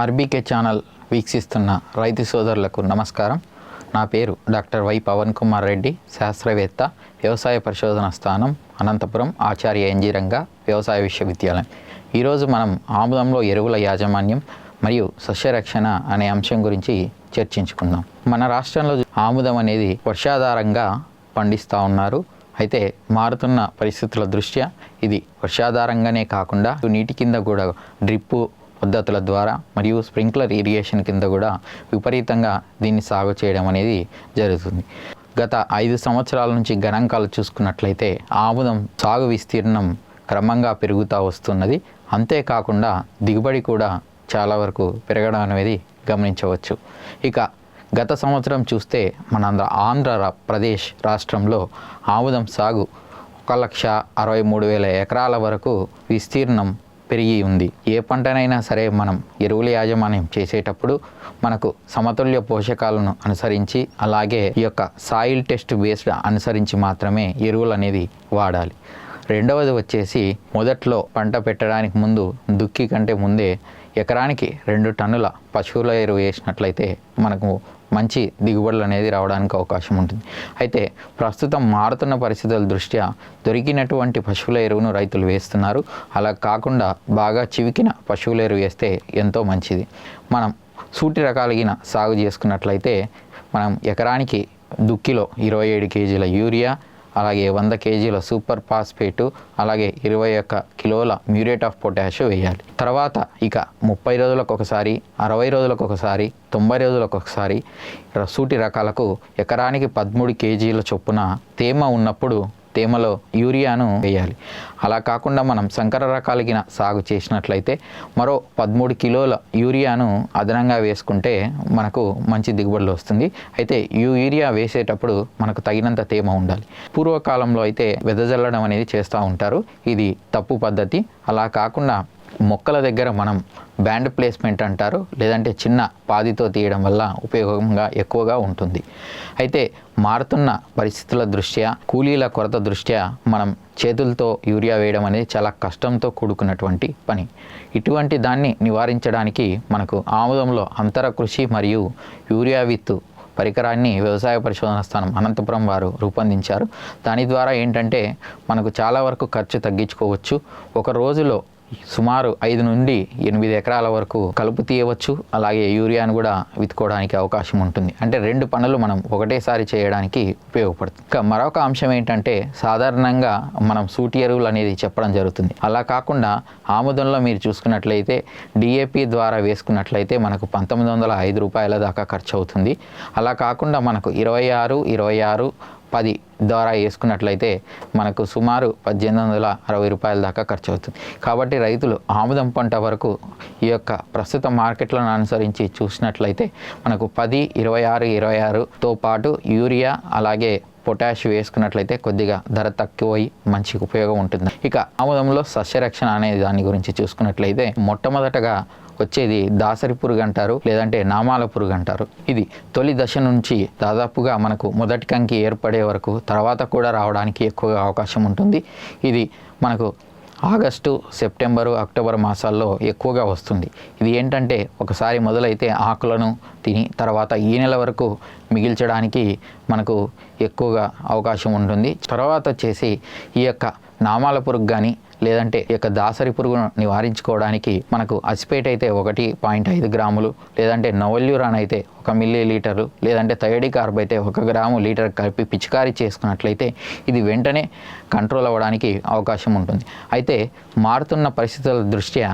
RBK channel వీక్షిస్తున్న రైతు సోదరులకు నమస్కారం. నా పేరు డాక్టర్ వై పవన్ కుమార్ రెడ్డి శాస్త్రవేత్త వ్యవసాయ పరిశోధన స్థానం అనంతపురం ఆచార్య ఎంజీరంగ వ్యవసాయ విశ్వవిద్యాలయం. ఈరోజు మనం ఆముదంలో ఎరువుల యాజమాన్యం మరియు సస్యరక్షణ అనే అంశం గురించి చర్చించుకుందాం. మన రాష్ట్రంలో ఆముదం అనేది వర్షాధారంగా పండిస్తూ ఉన్నారు. అయితే మారుతున్న పరిస్థితుల దృష్ట్యా ఇది వర్షాధారంగానే కాకుండా నీటి కింద కూడా డ్రిప్పు పద్ధతుల ద్వారా మరియు స్ప్రింక్లర్ ఇరిగేషన్ కింద కూడా విపరీతంగా దీన్ని సాగు చేయడం అనేది జరుగుతుంది. గత ఐదు సంవత్సరాల నుంచి గణాంకాలు చూసుకున్నట్లయితే ఆముదం సాగు విస్తీర్ణం క్రమంగా పెరుగుతూ వస్తున్నది. అంతేకాకుండా దిగుబడి కూడా చాలా వరకు పెరగడం అనేది గమనించవచ్చు. ఇక గత సంవత్సరం చూస్తే మన ఆంధ్ర ప్రదేశ్ రాష్ట్రంలో ఆముదం సాగు ఒక లక్ష అరవై మూడు వేల ఎకరాల వరకు విస్తీర్ణం పెరిగి ఉంది. ఏ పంటనైనా సరే మనం ఎరువుల యాజమాన్యం చేసేటప్పుడు మనకు సమతుల్య పోషకాలను అనుసరించి అలాగే ఈ యొక్క సాయిల్ టెస్ట్ బేస్డ్ అనుసరించి మాత్రమే ఎరువులు అనేది వాడాలి. రెండవది వచ్చేసి మొదట్లో పంట పెట్టడానికి ముందు దుక్కి కంటే ముందే ఎకరానికి రెండు టన్నుల పశువుల ఎరువు వేసినట్లయితే మనకు మంచి దిగుబడులు అనేది రావడానికి అవకాశం ఉంటుంది. అయితే ప్రస్తుతం మారుతున్న పరిస్థితుల దృష్ట్యా దొరికినటువంటి పశువుల ఎరువును రైతులు వేస్తున్నారు. అలా కాకుండా బాగా చివికిన పశువుల ఎరువు వేస్తే ఎంతో మంచిది. మనం సూటి రకాలగిన సాగు చేసుకున్నట్లయితే మనం ఎకరానికి దుక్కిలో ఇరవై ఏడు కేజీల యూరియా అలాగే వంద కేజీల సూపర్ ఫాస్ఫేటు అలాగే ఇరవై ఒక్క కిలోల మ్యూరేట్ ఆఫ్ పొటాష్ వేయాలి. తర్వాత ఇక ముప్పై రోజులకు ఒకసారి అరవై రోజులకు ఒకసారి తొంభై రోజులకు ఒకసారి సూటి రకాలకు ఎకరానికి పదమూడు కేజీల చొప్పున తేమ ఉన్నప్పుడు తేమలో యూరియాను వేయాలి. అలా కాకుండా మనం సంకర రకాలగిన సాగు చేసినట్లయితే మరో పదమూడు కిలోల యూరియాను అదనంగా వేసుకుంటే మనకు మంచి దిగుబడులు వస్తుంది. అయితే ఈ యూరియా వేసేటప్పుడు మనకు తగినంత తేమ ఉండాలి. పూర్వకాలంలో అయితే వెదజల్లడం అనేది చేస్తూ ఉంటారు. ఇది తప్పు పద్ధతి. అలా కాకుండా మొక్కల దగ్గర మనం బ్యాండ్ ప్లేస్మెంట్ అంటారు లేదంటే చిన్న పాదితో తీయడం వల్ల ఉపయోగంగా ఎక్కువగా ఉంటుంది. అయితే మారుతున్న పరిస్థితుల దృష్ట్యా కూలీల కొరత దృష్ట్యా మనం చేతులతో యూరియా వేయడం అనేది చాలా కష్టంతో కూడుకున్నటువంటి పని. ఇటువంటి దాన్ని నివారించడానికి మనకు ఆముదంలో అంతర కృషి మరియు యూరియా విత్తు పరికరాన్ని వ్యవసాయ పరిశోధన స్థానం అనంతపురం వారు రూపొందించారు. దాని ద్వారా ఏంటంటే మనకు చాలా వరకు ఖర్చు తగ్గించుకోవచ్చు. ఒక రోజులో సుమారు ఐదు నుండి ఎనిమిది ఎకరాల వరకు కలుపు తీయవచ్చు. అలాగే యూరియాను కూడా విత్తుకోవడానికి అవకాశం ఉంటుంది. అంటే రెండు పనులు మనం ఒకటేసారి చేయడానికి ఉపయోగపడుతుంది. ఇంకా మరొక అంశం ఏంటంటే సాధారణంగా మనం సూటి ఎరువులు అనేది చెప్పడం జరుగుతుంది. అలా కాకుండా ఆముదంలో మీరు చూసుకున్నట్లయితే డిఏపి ద్వారా వేసుకున్నట్లయితే మనకు పంతొమ్మిది వందల ఐదు రూపాయల దాకా ఖర్చు అవుతుంది అలా కాకుండా మనకు ఇరవై ఆరు ఇరవై ఆరు పది ద్వారా వేసుకున్నట్లయితే మనకు సుమారు పద్దెనిమిది వందల అరవై రూపాయల దాకా ఖర్చు అవుతుంది. కాబట్టి రైతులు ఆముదం పంట వరకు ఈ యొక్క ప్రస్తుత మార్కెట్లను అనుసరించి చూసినట్లయితే మనకు పది ఇరవై ఆరు ఇరవై ఆరుతో పాటు యూరియా అలాగే పొటాష్ వేసుకున్నట్లయితే కొద్దిగా ధర తక్కువై మంచి ఉపయోగం ఉంటుంది. ఇక ఆముదంలో సస్యరక్షణ అనే దాని గురించి చూసుకున్నట్లయితే మొట్టమొదటగా వచ్చేది దాసరి పురుగు అంటారు లేదంటే నామాల పురుగు అంటారు. ఇది తొలి దశ నుంచి దాదాపుగా మనకు మొదటి కంకి ఏర్పడే వరకు తర్వాత కూడా రావడానికి ఎక్కువగా అవకాశం ఉంటుంది. ఇది మనకు ఆగస్టు సెప్టెంబరు అక్టోబర్ మాసాల్లో ఎక్కువగా వస్తుంది. ఇది ఏంటంటే ఒకసారి మొదలైతే ఆకులను తిని తర్వాత ఈ నెల వరకు మిగిల్చడానికి మనకు ఎక్కువగా అవకాశం ఉంటుంది. తర్వాత వచ్చేసి ఈ యొక్క నామాల పురుగు కానీ లేదంటే ఈ యొక్క దాసరి పురుగును నివారించుకోవడానికి మనకు అసిపేట్ అయితే ఒకటి పాయింట్ ఐదు గ్రాములు లేదంటే నవల్యూరాన్ అయితే ఒక మిల్లీ లీటరు లేదంటే థైడి కార్బ్ అయితే ఒక గ్రాము లీటర్ కలిపి పిచికారీ చేసుకున్నట్లయితే ఇది వెంటనే కంట్రోల్ అవ్వడానికి అవకాశం ఉంటుంది. అయితే మారుతున్న పరిస్థితుల దృష్ట్యా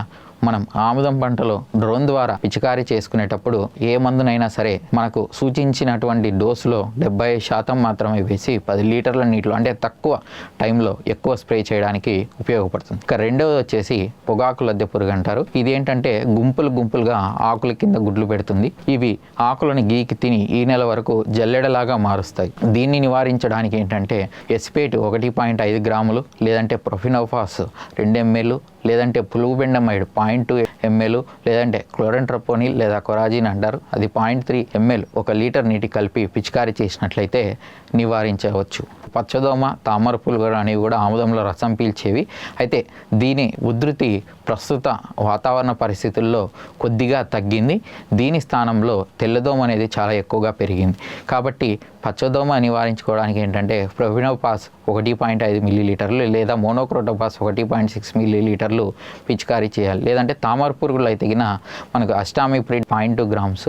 మనం ఆముదం పంటలో డ్రోన్ ద్వారా పిచికారీ చేసుకునేటప్పుడు ఏ మందునైనా సరే మనకు సూచించినటువంటి డోసులో డెబ్బై శాతం మాత్రమే వేసి పది లీటర్ల నీటిలో అంటే తక్కువ టైంలో ఎక్కువ స్ప్రే చేయడానికి ఉపయోగపడుతుంది. ఇక రెండవది వచ్చేసి పొగాకు లద్దె పురుగు అంటారు. ఇది ఏంటంటే గుంపులు గుంపులుగా ఆకుల కింద గుడ్లు పెడుతుంది. ఇవి ఆకులను గీకి తిని ఈ నెల వరకు జల్లెడలాగా మారుస్తాయి. దీన్ని నివారించడానికి ఏంటంటే ఎస్పేట్ ఒకటి పాయింట్ ఐదు గ్రాములు లేదంటే ప్రొఫినోఫాస్ రెండు ఎంఎల్ లేదంటే పులుగుబెండమైడ్ పాయింట్ టూ ఎంఎల్ లేదంటే క్లోరెంట్రపోనిల్ లేదా కొరాజిన్ అంటారు. అది పాయింట్ త్రీ ఎంఎల్ ఒక లీటర్ నీటి కలిపి పిచికారీ చేసినట్లయితే నివారించవచ్చు. పచ్చదోమ తామర పులుగులు అనేవి కూడా ఆముదంలో రసం పీల్చేవి. అయితే దీని ఉధృతి ప్రస్తుత వాతావరణ పరిస్థితుల్లో కొద్దిగా తగ్గింది. దీని స్థానంలో తెల్లదోమ అనేది చాలా ఎక్కువగా పెరిగింది. కాబట్టి పచ్చదోమ నివారించుకోవడానికి ఏంటంటే ప్రొవినోపాస్ ఒకటి పాయింట్ ఐదు మిల్లీ లీటర్లు లేదా మోనోక్రోటోపాస్ ఒకటి పాయింట్ సిక్స్ మిల్లీ లీటర్లు పిచికారీ చేయాలి. లేదంటే తామర పురుగులు అయితే మనకు acetamiprid point two grams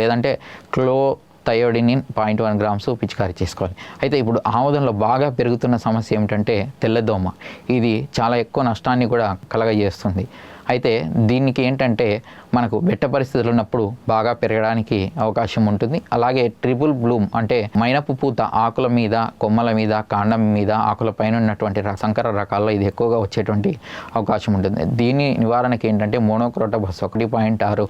లేదంటే clothianidin point one grams పిచికారీ చేసుకోవాలి. అయితే ఇప్పుడు ఆముదంలో బాగా పెరుగుతున్న సమస్య ఏమిటంటే తెల్లదోమ. ఇది చాలా ఎక్కువ నష్టాన్ని కూడా కలగజేస్తుంది. అయితే దీనికి ఏంటంటే మనకు బెట్ట పరిస్థితులు ఉన్నప్పుడు బాగా పెరగడానికి అవకాశం ఉంటుంది. అలాగే ట్రిపుల్ బ్లూమ్ అంటే మైనపు పూత ఆకుల మీద కొమ్మల మీద కాండం మీద ఆకుల పైన ఉన్నటువంటి సంకర రకాల్లో ఇది ఎక్కువగా వచ్చేటువంటి అవకాశం ఉంటుంది. దీని నివారణకి ఏంటంటే మోనోక్రోటోబస్ ఒకటి పాయింట్ ఆరు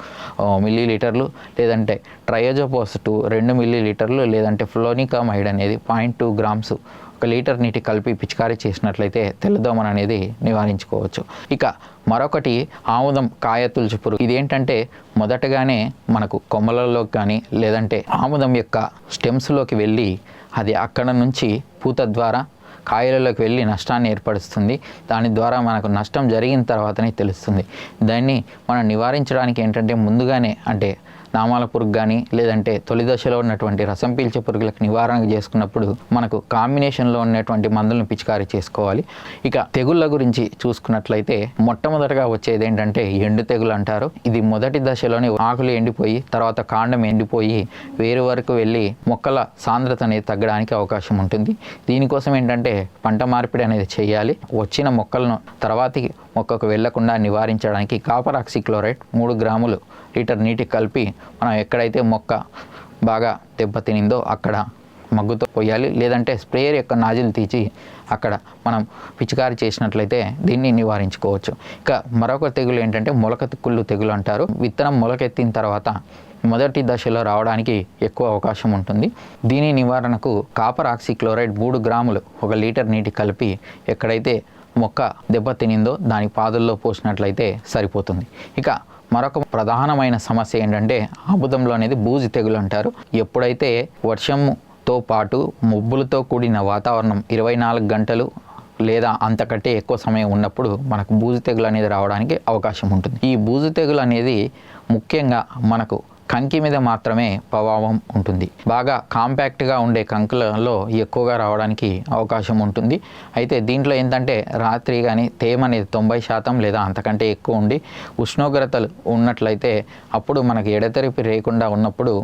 మిల్లీ లీటర్లు లేదంటే ట్రయోజోపోస్ టూ రెండు మిల్లీ లీటర్లు లేదంటే ఫ్లోనికామైడ్ అనేది పాయింట్ టూ గ్రామ్స్ ఒక లీటర్ నీటి కలిపి పిచికారీ చేసినట్లయితే తెల్లదోమను అనేది నివారించుకోవచ్చు. ఇక మరొకటి ఆముదం కాయ తులుచుపురుగు ఇదేంటంటే మొదటగానే మనకు కొమ్మలలోకి కానీ లేదంటే ఆముదం యొక్క స్టెమ్స్లోకి వెళ్ళి అది అక్కడ నుంచి పూత ద్వారా కాయలలోకి వెళ్ళి నష్టాన్ని ఏర్పరుస్తుంది. దాని ద్వారా మనకు నష్టం జరిగిన తర్వాతనే తెలుస్తుంది. దాన్ని మనం నివారించడానికి ఏంటంటే ముందుగానే అంటే నామాల పురుగు కానీ లేదంటే తొలి దశలో ఉన్నటువంటి రసం పీల్చే పురుగులకు నివారణ చేసుకున్నప్పుడు మనకు కాంబినేషన్లో ఉన్నటువంటి మందులను పిచికారీ చేసుకోవాలి. ఇక తెగుళ్ళ గురించి చూసుకున్నట్లయితే మొట్టమొదటగా వచ్చేది ఏంటంటే ఎండు తెగులు అంటారు. ఇది మొదటి దశలోనే ఆకులు ఎండిపోయి తర్వాత కాండం ఎండిపోయి వేరు వరకు వెళ్ళి మొక్కల సాంద్రత అనేది తగ్గడానికి అవకాశం ఉంటుంది. దీనికోసం ఏంటంటే పంట మార్పిడి అనేది చేయాలి. వచ్చిన మొక్కలను తర్వాతి మొక్కకు వెళ్ళకుండా నివారించడానికి కాపర్ ఆక్సిక్లోరైడ్ మూడు గ్రాములు లీటర్ నీటికి కలిపి మనం ఎక్కడైతే మొక్క బాగా దెబ్బతినిందో అక్కడ మగ్గుతో పోయాలి. లేదంటే స్ప్రేయర్ యొక్క నాజిల్ తీసి అక్కడ మనం పిచికారి చేసినట్లయితే దీన్ని నివారించుకోవచ్చు. ఇక మరొక తెగులు ఏంటంటే మొలక కుళ్ళు తెగులు అంటారు. విత్తనం మొలకెత్తిన తర్వాత మొదటి దశలో రావడానికి ఎక్కువ అవకాశం ఉంటుంది. దీని నివారణకు కాపర్ ఆక్సిక్లోరైడ్ మూడు గ్రాములు ఒక లీటర్ నీటి కలిపి ఎక్కడైతే మొక్క దెబ్బతినిందో దాని పాదుల్లో పోసినట్లయితే సరిపోతుంది. ఇక మరొక ప్రధానమైన సమస్య ఏంటంటే ఆముదంలో అనేది బూజు తెగులు అంటారు. ఎప్పుడైతే వర్షంతో పాటు మబ్బులతో కూడిన వాతావరణం ఇరవై నాలుగు గంటలు లేదా అంతకంటే ఎక్కువ సమయం ఉన్నప్పుడు మనకు బూజు తెగులు అనేది రావడానికి అవకాశం ఉంటుంది. ఈ బూజు తెగులు అనేది ముఖ్యంగా మనకు కంకి మీద మాత్రమే ప్రభావం ఉంటుంది. బాగా కాంపాక్ట్గా ఉండే కంకులలో ఎక్కువగా రావడానికి అవకాశం ఉంటుంది. అయితే దీంట్లో ఏంటంటే రాత్రి కానీ తేమ అనేది తొంభై శాతం లేదా అంతకంటే ఎక్కువ ఉండి ఉష్ణోగ్రతలు ఉన్నట్లయితే అప్పుడు మనకు ఎడతెరిపి లేకుండా ఉన్నప్పుడు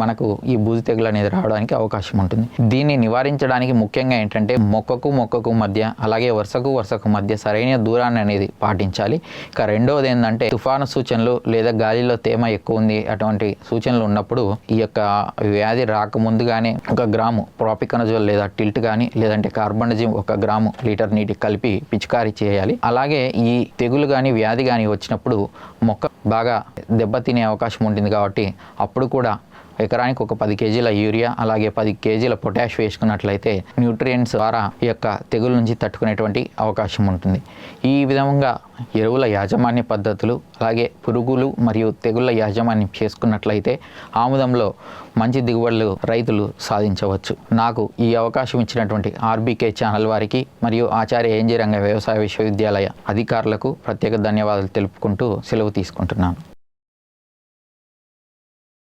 మనకు ఈ బూజు తెగులు అనేది రావడానికి అవకాశం ఉంటుంది. దీన్ని నివారించడానికి ముఖ్యంగా ఏంటంటే మొక్కకు మొక్కకు మధ్య అలాగే వరుసకు వరుసకు మధ్య సరైన దూరాన్ని అనేది పాటించాలి. ఇక రెండవది ఏంటంటే తుఫాను సూచనలు లేదా గాలిలో తేమ ఎక్కువ ఉంది అటువంటి సూచనలు ఉన్నప్పుడు ఈ యొక్క వ్యాధి రాకముందుగానే ఒక గ్రాము ప్రాపికనజోల్ లేదా టిల్ట్ కానీ లేదంటే కార్బనజిమ్ ఒక గ్రాము లీటర్ నీటి కలిపి పిచికారీ చేయాలి. అలాగే ఈ తెగులు కానీ వ్యాధి కానీ వచ్చినప్పుడు మొక్క బాగా దెబ్బతినే అవకాశం ఉంటుంది కాబట్టి అప్పుడు కూడా ఎకరానికి ఒక పది కేజీల యూరియా అలాగే పది కేజీల పొటాష్ వేసుకున్నట్లయితే న్యూట్రియంట్స్ ద్వారా ఈ యొక్క తెగుల నుంచి తట్టుకునేటువంటి అవకాశం ఉంటుంది. ఈ విధంగా ఎరువుల యాజమాన్య పద్ధతులు అలాగే పురుగులు మరియు తెగుళ్ళ యాజమాన్యం చేసుకున్నట్లయితే ఆముదంలో మంచి దిగుబడులు రైతులు సాధించవచ్చు. నాకు ఈ అవకాశం ఇచ్చినటువంటి ఆర్బీకే ఛానల్ వారికి మరియు ఆచార్య ఏంజీ రంగ వ్యవసాయ విశ్వవిద్యాలయ అధికారులకు ప్రత్యేక ధన్యవాదాలు తెలుపుకుంటూ సెలవు తీసుకుంటున్నాను.